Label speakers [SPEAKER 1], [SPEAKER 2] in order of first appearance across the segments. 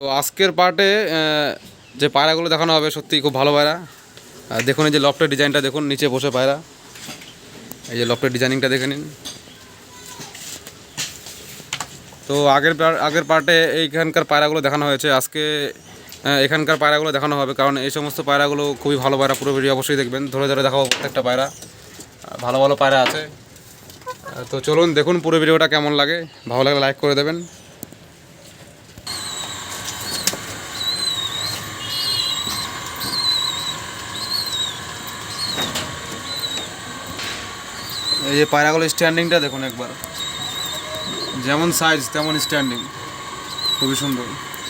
[SPEAKER 1] তো আজকের পার্টে যে পায়রাগুলো দেখানো হবে সত্যি খুব ভালো পায়রা। দেখুন এই যে লফটের ডিজাইনটা, দেখুন, নিচে বসে পায়রা। এই যে লফটের ডিজাইনিংটা দেখে নিন। তো আগের আগের পার্টে এইখানকার পায়রাগুলো দেখানো হয়েছে। আজকে এখানকার পায়রাগুলো দেখানো হবে, কারণ এই সমস্ত পায়রাগুলো খুবই ভালো পায়রা, পুরো ভিডিও অবশ্যই দেখবেন। ধরে ধরে দেখাবো প্রত্যেকটা পায়রা। ভালো ভালো পায়রা আছে। তো চলুন, দেখুন পুরো ভিডিওটা কেমন লাগে। ভালো লাগলে লাইক করে দেবেন। এই যে পায়রাগুলো স্ট্যান্ডিংটা দেখুন একবার। যেমন সাইজ তেমন স্ট্যান্ডিং খুবই সুন্দর।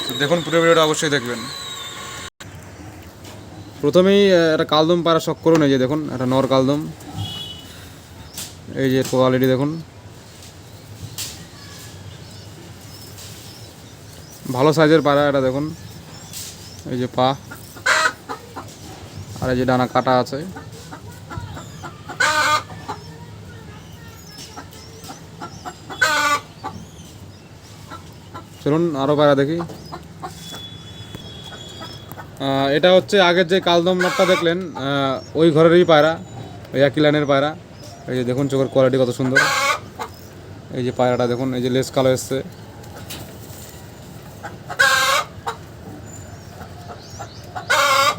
[SPEAKER 1] তো দেখুন, পুরো ভিডিওটা অবশ্যই দেখবেন। প্রথমেই একটা কালদম পায়রা শখ করুন, এই যে দেখুন, একটা নর কালদম। এই যে কোয়ালিটি দেখুন। ভালো সাইজের পায়রা এটা দেখুন। এই যে পা। আর এই যে ডানা কাটা আছে। চলুন আরও পায়রা দেখি। এটা হচ্ছে আগের যে কালদম নটটা দেখলেন ওই ঘরেরই পায়রা, ওই একই লাইনের পায়রা। এই যে দেখুন চোখের কোয়ালিটি কত সুন্দর। এই যে পায়রাটা দেখুন, এই যে লেস কালো এসছে।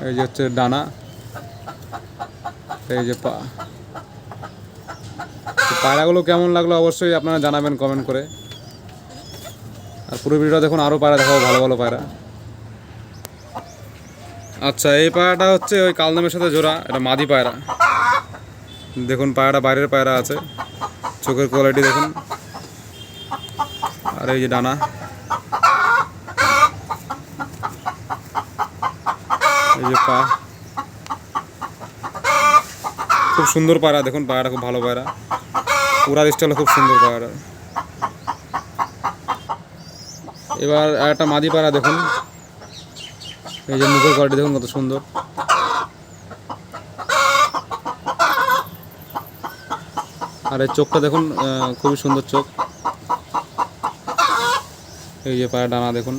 [SPEAKER 1] এই যে হচ্ছে ডানা। এই যে পা পায়রাগুলো কেমন লাগল অবশ্যই আপনারা জানাবেন কমেন্ট করে। পুরো ভিডিওটা দেখুন আরও পায়রা দেখাবো, ভালো ভালো পায়রা। আচ্ছা এই পায়রাটা হচ্ছে ওই কালদমের সাথে জোড়া, এটা মাদি পায়রা। দেখুন, পায়রাটা বাইরের পায়রা আছে। চোখের কোয়ালিটি দেখুন। আর এই যে ডানা। এই যে পা। খুব সুন্দর পায়রা, দেখুন, পায়রাটা খুব ভালো পায়রা। পুরার স্টাইল খুব সুন্দর পায়রা। এবার একটা মাদি পায়রা দেখুন। এই যে মুখের কোয়ালিটি দেখুন কত সুন্দর। আর এই চোখটা দেখুন খুবই সুন্দর চোখ। এই যে পায়ের ডানা দেখুন।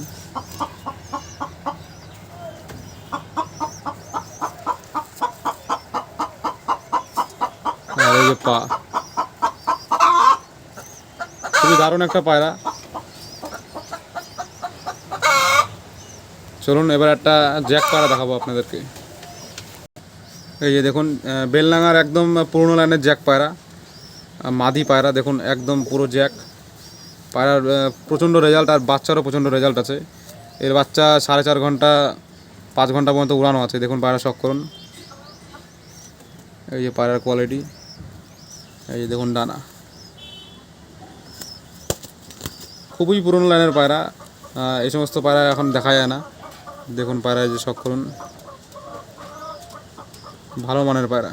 [SPEAKER 1] আর এই যে পা। খুবই দারুণ একটা পায়রা। চলুন, এবার একটা জ্যাক পায়রা দেখাবো আপনাদেরকে। এই যে দেখুন বেলনাঙার একদম পুরনো লাইনের জ্যাক পায়রা মাদি পায়রা দেখুন, একদম পুরো জ্যাক পায়রার প্রচণ্ড রেজাল্ট আর বাচ্চারও প্রচণ্ড রেজাল্ট আছে। এর বাচ্চা সাড়ে চার ঘণ্টা, পাঁচ ঘণ্টা পর্যন্ত উড়ানো আছে। দেখুন পায়রা শখ করুন। এই যে পায়রার কোয়ালিটি এই যে দেখুন, ডানা। খুবই পুরনো লাইনের পায়রা এই সমস্ত পায়রা এখন দেখা যায় না। দেখুন পায়রা যে শখ করুন। ভালো মানের পায়রা।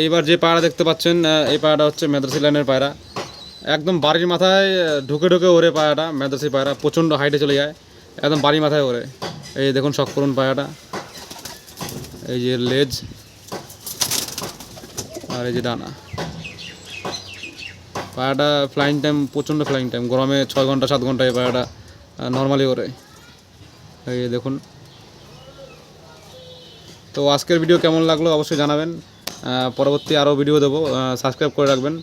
[SPEAKER 1] এইবার যে পায়রা দেখতে পাচ্ছেন এই পায়রাটা হচ্ছে মেদ্রাসি লাইনের পায়রা। একদম বাড়ির মাথায় ঢুকে ঢুকে ওরে পায়রাটা মেদ্রাসি পায়রা, প্রচণ্ড হাইটে চলে যায়। একদম বাড়ির মাথায় ওরে। এই দেখুন শখ করুন পায়রাটা। এই যে লেজ আর এই যে ডানা। পায়রাটা ফ্লাইং টাইম প্রচণ্ড ফ্লাইং টাইম গরমে ছয় ঘণ্টা, সাত ঘণ্টা এই পায়রাটা নর্মালি করে। এই দেখুন। তো আজকের ভিডিও কেমন লাগল অবশ্যই জানাবেন। পরবর্তী আরও ভিডিও দেবো। সাবস্ক্রাইব করে রাখবেন।